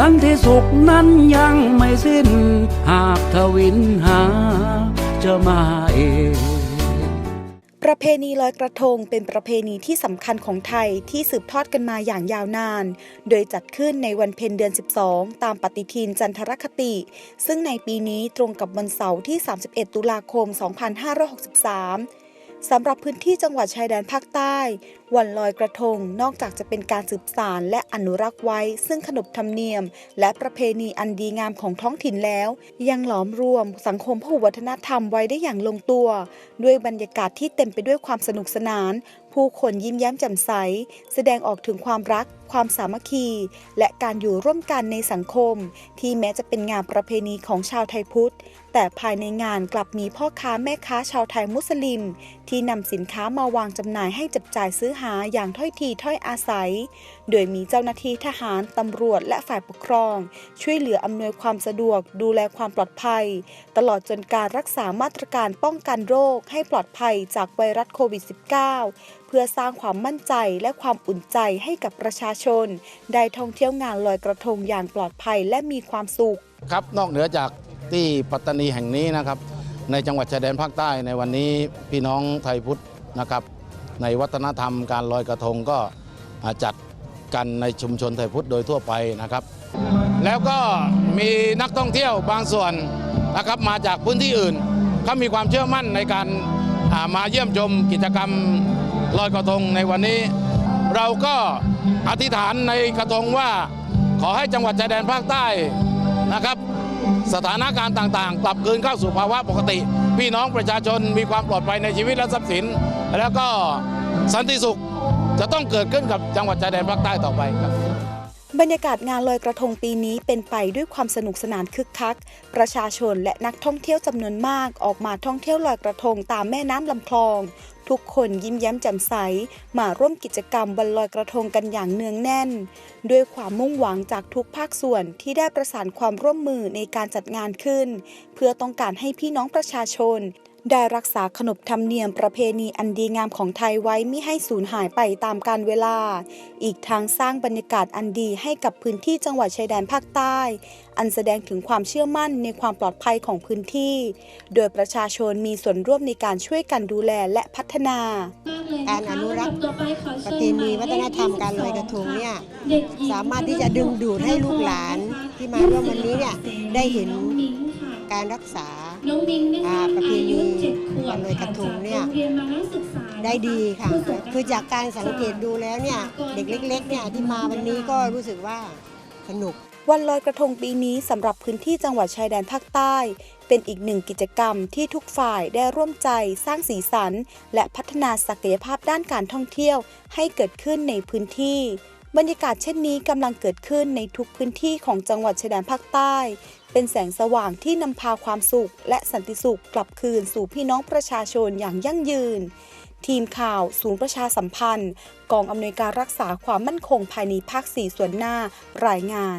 สันติสุขนั้นยังไม่สิ้น หากทวินหาจะมาเองประเพณีลอยกระทงเป็นประเพณีที่สำคัญของไทยที่สืบทอดกันมาอย่างยาวนาน โดยจัดขึ้นในวันเพ็ญเดือน 12 ตามปฏิทินจันทรคติ ซึ่งในปีนี้ตรงกับวันเสาร์ที่ 31 ตุลาคม 2563 สำหรับพื้นที่จังหวัดชายแดนภาคใต้ วันลอยกระทงนอกจากจะเป็นการสืบสานและอนุรักษ์ไว้ ซึ่งขนบธรรมเนียม และประเพณีอันดีงามของท้องถิ่นแล้ว ยังหลอมรวมสังคมพหุวัฒนธรรมไว้ได้อย่างลงตัว ด้วยบรรยากาศที่เต็มไปด้วยความสนุกสนาน ผู้คนยิ้มแย้มแจ่มใส แสดงออกถึงความรัก ความสามัคคี และการอยู่ร่วมกันในสังคม ที่แม้จะเป็นงานประเพณีของชาวไทยพุทธ แต่ภายในงานกลับมีพ่อค้าแม่ค้าชาวไทยมุสลิม ที่นำสินค้ามาวางจำหน่ายให้จับจ่ายซื้อหาอย่างถ้อยทีถ้อยอาศัย โดยมีเจ้าหน้าที่ทหารตำรวจและฝ่ายปกครอง ช่วยเหลืออำนวยความสะดวก ดูแลความปลอดภัย ตลอดจนการรักษามาตรการป้องกันโรคให้ปลอดภัยจากไวรัสโควิด -19 เพื่อสร้างความมั่นใจและความอุ่นใจให้กับประชาชน ได้ท่องเที่ยวงานลอยกระทงอย่างปลอดภัยและมีความสุข ครับนอกเหนือจากที่ปัตตานีแห่งนี้นะครับ ในจังหวัดชายแดนภาคใต้ในวันนี้พี่น้องไทยพุทธนะครับ ในวัฒนธรรมการลอยกระทงก็จัดกันในชุมชนไทยพุทธโดยทั่วไปนะครับ แล้วก็มีนักท่องเที่ยวบางส่วนนะครับมาจากพื้นที่อื่นเขามีความเชื่อมั่นในการมาเยี่ยมชมกิจกรรม ลอยกระทงในวันนี้ เราก็อธิษฐานในกระทงว่าขอให้จังหวัดชายแดนภาคใต้นะครับ สถานการณ์ต่างๆ กลับคืนเข้าสู่ภาวะปกติ พี่น้องประชาชนมีความปลอดภัยในชีวิตและทรัพย์สิน แล้วก็สันติสุขจะต้องเกิดขึ้นกับจังหวัดชายแดนภาคใต้ต่อไปครับบรรยากาศงานลอยกระทงปีนี้เป็นไปด้วยความสนุกสนานคึกคัก ประชาชนและนักท่องเที่ยวจำนวนมากออกมาท่องเที่ยวลอยกระทงตามแม่น้ำลำคลอง ทุกคนยิ้มแย้มแจ่มใส มาร่วมกิจกรรมวันลอยกระทงกันอย่างเนืองแน่น ด้วยความมุ่งหวังจากทุกภาคส่วนที่ได้ประสานความร่วมมือในการจัดงานขึ้น เพื่อต้องการให้พี่น้องประชาชน ได้รักษาขนบธรรมเนียมประเพณีอันดีงามของไทยไว้ไม่ให้สูญหายไปตามกาลเวลา อีกทางสร้างบรรยากาศอันดีให้กับพื้นที่จังหวัดชายแดนภาคใต้ อันแสดงถึงความเชื่อมั่นในความปลอดภัยของพื้นที่ โดยประชาชนมีส่วนร่วมในการช่วยกันดูแลและพัฒนา การอนุรักษ์ประเพณีวัฒนธรรมการลอยกระทงเนี่ยสามารถที่จะดึงดูดให้ลูกหลานที่มาร่วมวันนี้เนี่ยได้เห็น การรักษาน้องมิงนะคะอ่าประเพณีอายุเจ็ดขวบการลอยกระทงเนี่ยจากโรงเรียนมานัศึกษาได้ดีค่ะผู้สูงคือจากการสังเกตดูแล้วเนี่ยเด็กเล็กๆเนี่ยที่มาวันนี้ก็รู้สึกว่าสนุกวันลอยกระทงปีนี้สำหรับพื้นที่จังหวัดชายแดนภาคใต้ เป็นอีกหนึ่งกิจกรรมที่ทุกฝ่ายได้ร่วมใจสร้างสีสัน และพัฒนาศักยภาพด้านการท่องเที่ยวให้เกิดขึ้นในพื้นที่ บรรยากาศเช่นนี้กำลังเกิดขึ้นในทุกพื้นที่ของจังหวัดชายแดนภาคใต้ เป็นแสงสว่างที่นำพาความสุข และสันติสุขกลับคืนสู่พี่น้องประชาชนอย่างยั่งยืน ทีมข่าว ศูนย์ประชาสัมพันธ์ กองอำนวยการรักษาความมั่นคงภายในภาค 4 ส่วนหน้า รายงาน